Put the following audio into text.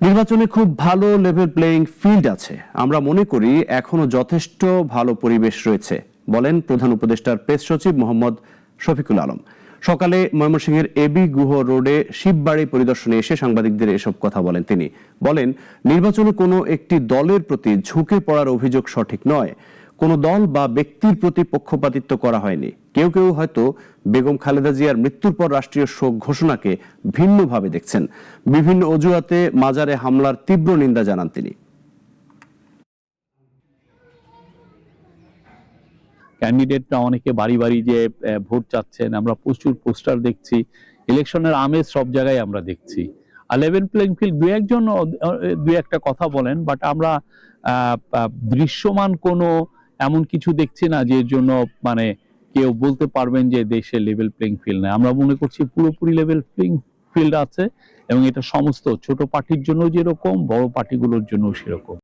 নির্বাচনে খুব ভালো লেভেল প্লেয়িং ফিল্ড আছে। আমরা মনে করি এখনও যথেষ্ট ভালো পরিবেশ রয়েছে, বলেন প্রধান উপদেষ্টার প্রেস সচিব মোহাম্মদ শফিকুল আলম। সকালে ময়মনসিংহের এবি গুহ রোডে শিববাড়ি পরিদর্শনে এসে সাংবাদিকদের এসব কথা বলেন তিনি। বলেন, নির্বাচনে কোনো একটি দলের প্রতি ঝুঁকে পড়ার অভিযোগ সঠিক নয়। কোনো দল বা ব্যক্তির প্রতি পক্ষপাতিত্ব করা হয়নি। কেউ কেউ হয়তো বেগম খালেদা জিয়ার মৃত্যুর পর রাষ্ট্রীয় শোক ঘোষণাকে ভিন্নভাবে দেখছেন। বিভিন্ন অজুহাতে মাজারে হামলার তীব্র নিন্দা জানান তিনি। ক্যান্ডিডেটরা অনেকে বাড়ি বাড়ি যে ভোট চাচ্ছেন, আমরা প্রচুর পোস্টার দেখছি। ইলেকশনের আমেজ সব জায়গায় আমরা দেখছি। আর লেভেল প্লেইং ফিল্ড দু একজন দু একটা কথা বলেন বাট আমরা দৃশ্যমান কোনো এমন কিছু দেখছি না যে জন্য মানে কেউ বলতে পারবেন যে দেশের লেভেল প্লেইং ফিল্ড নেই। আমরা মনে করছি পুরোপুরি লেভেল প্লেইং ফিল্ড আছে এবং এটা সমস্ত ছোট পার্টির জন্য যেরকম, বড় পার্টিগুলোর জন্য সেরকম।